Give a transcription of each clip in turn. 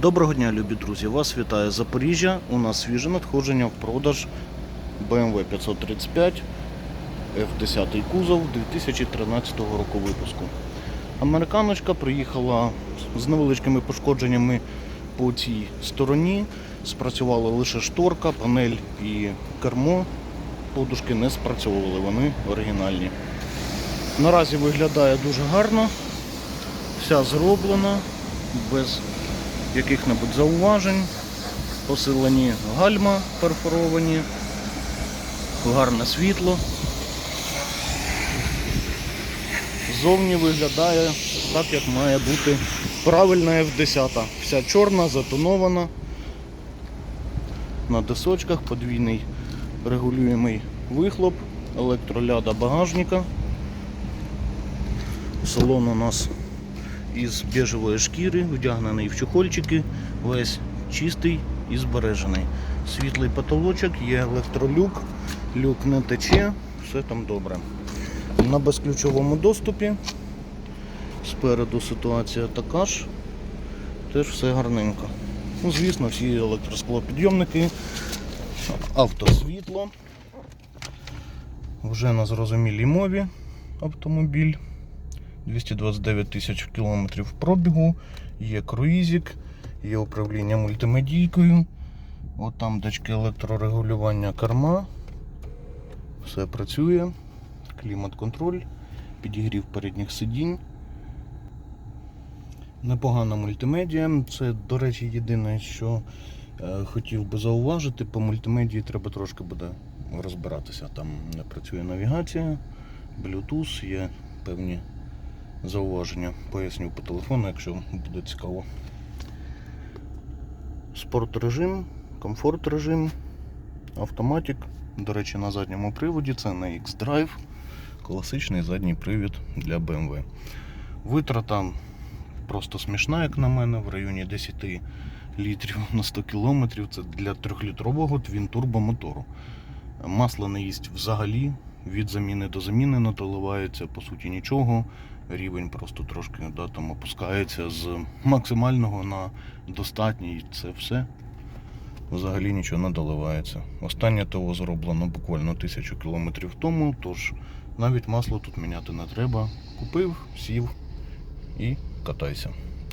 Доброго дня, любі друзі! Вас вітає Запоріжжя. У нас свіже надходження в продаж BMW 535 F10 кузов 2013 року випуску. Американочка приїхала з невеличкими пошкодженнями по цій стороні. Спрацювала лише шторка, панель і кермо. Подушки не спрацьовували, вони оригінальні. Наразі виглядає дуже гарно, вся зроблена, без яких-небудь зауважень. Посилені гальма перфоровані, гарне світло. Зовні виглядає так, як має бути правильна F10. Вся чорна, затонована. На дисочках подвійний регулюємий вихлоп, електроляда багажника. Салон у нас із біжевої шкіри, вдягнений в чохольчики, весь чистий і збережений. Світлий потолочок, є електролюк, люк не тече, все там добре. На безключовому доступі. Спереду ситуація така ж, теж все гарненько. Ну, звісно, всі електросклопідйомники, автосвітло. Вже на зрозумілій мові автомобіль. 229 тисяч кілометрів пробігу, є круїзик, є управління мультимедійкою. От там датчики електрорегулювання керма. Все працює. Клімат-контроль, підігрів передніх сидінь. Непогана мультимедіа. Це, до речі, єдине, що е, хотів би зауважити, по мультимедії треба трошки буде розбиратися. Там не працює навігація, Bluetooth, є певні зауваження. Поясню по телефону, якщо буде цікаво. Спорт режим, комфорт режим, автоматик. До речі, на задньому приводі це на X-Drive, класичний задній привід для BMW. Витрата просто смішна, як на мене, в районі 10 літрів на 100 кілометрів. Це для 3-літрового твін-турбомотору. Масло не їсть взагалі, від заміни до заміни не доливається, по суті, нічого. Рівень просто трошки да, там опускається з максимального на достатній. Це все. Взагалі нічого не доливається. Останнє ТО зроблено буквально тисячу кілометрів тому, тож навіть масло тут міняти не треба. Купив, сів і катайся.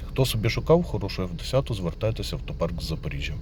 Хто собі шукав хорошу F10, звертайтеся в автопарк з Запоріжжя.